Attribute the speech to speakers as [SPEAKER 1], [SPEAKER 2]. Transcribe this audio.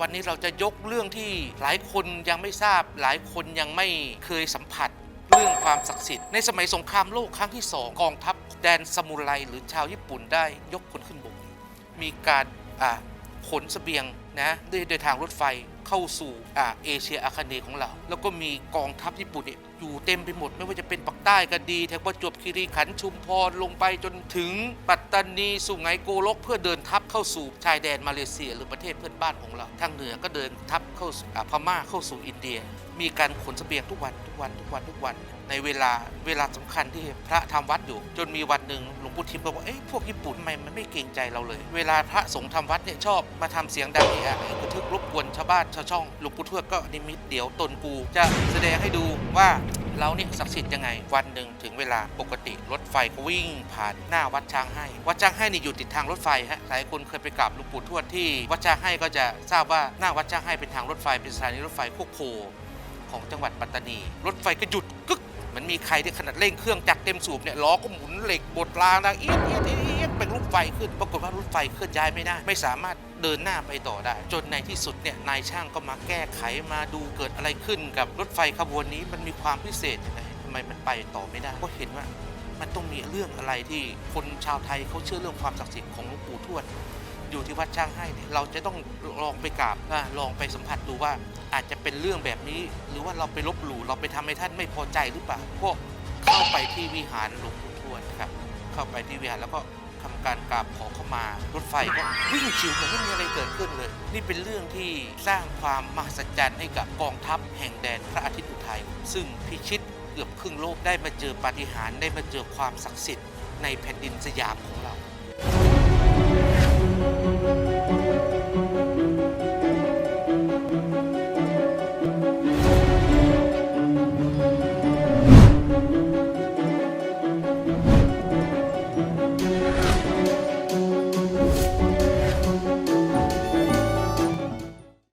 [SPEAKER 1] วันนี้เราจะยกเรื่องที่หลายคนยังไม่ทราบ หลายคนยังไม่เคยสัมผัสเรื่องความศักดิ์สิทธิ์ ในสมัยสงครามโลกครั้งที่สองกองทัพแดนซามูไรหรือชาวญี่ปุ่นได้ยกคนขึ้นบก มีการขนเสบียงนะด้วยโดยทางรถไฟเข้าสู่เอเชียอาคเนย์ของเรา แล้วก็มีกองทัพญี่ปุ่นเนี่ยอยู่เต็มไปหมด ไม่ว่าจะเป็นปักใต้ก็ดีแถวประจวบคีรีขันธ์ชุมพรลงไปจนถึงปัตตานีสุไหงโกลก เพื่อเดินทัพเข้าสู่ชายแดนมาเลเซีย หรือประเทศเพื่อนบ้านของเราทางเหนือก็เดินทัพเข้าสู่พม่าเข้าสู่อินเดีย มีการขนเสบียงทุกวันทุกวันทุกวันทุกวัน ในเวลาเวลาสำคัญที่พระทำวัดอยู่ จนมีวันหนึ่งหลวงปู่ทิมก็บอกเอ้ยพวกญี่ปุ่นทำไมมันไม่เกรงใจเราเลย เวลาพระสงฆ์ทำวัดเนี่ยชอบมาทำเสียงดังเนี่ยกระทึกรบกวนชาวบ้านชาวช่องหลวงปู่ทวดก็นิมิตเดี๋ยวตนกูจะแสดงให้ดูว่า เราเนี่ยศักดิ์สิทธิ์ยังไง วันหนึ่งถึงเวลาปกติรถไฟก็วิ่งผ่านหน้าวัดช้างให้ วัดช้างให้นี่อยู่ติดทางรถไฟฮะหลายคนเคยไปกราบหลวงปู่ทวดที่วัดช้างให้ก็จะทราบว่าหน้าวัดช้างให้เป็นทางรถไฟเป็นสถานีรถไฟโคกโพของจังหวัดปัตตานี รถไฟก็หยุดกึกเหมันมีใครที่ขนาดเร่งเครื่องจักรเต็มสูบเนี่ยล้อก็หมุนเหล็กบดรางดังเอียดเอียดเอียด เป็นรถไฟขึ้น ปรากฏว่ารถไฟเคลื่อนย้ายไม่ได้ ไม่สามารถเดินหน้าไปต่อได้ จนในที่สุดเนี่ยนายช่างก็มาแก้ไขมาดูเกิดอะไรขึ้นกับรถไฟขบวนนี้มันมีความพิเศษยังไงทำไมมันไปต่อไม่ได้ก็เห็นว่ามันต้องมีเรื่องอะไรที่คนชาวไทยเขาเชื่อเรื่องความศักดิ์สิทธิ์ของหลวงปู่ทวดอยู่ที่วัดช่างให้เนี่ยเราจะต้องลองไปกราบลองไปสัมผัสดูว่าอาจจะเป็นเรื่องแบบนี้ หรือว่าเราไปลบหลู่เราไปทำให้ท่านไม่พอใจหรือเปล่าก็เข้าไปที่วิหารหลวงปู่ทวดครับ เข้าไปที่วิหารแล้วก็ ทำการกราบขอเข้ามารถไฟก็วิ่งชิวเหมือนไม่มีอะไรเกิดขึ้นเลย นี่เป็นเรื่องที่สร้างความมหัศจรรย์ให้กับกองทัพแห่งแดนพระอาทิตย์อุทัยซึ่งพิชิตเกือบครึ่งโลกได้มาเจอปาฏิหาริย์ได้มาเจอความศักดิ์สิทธิ์ในแผ่นดินสยามของเรา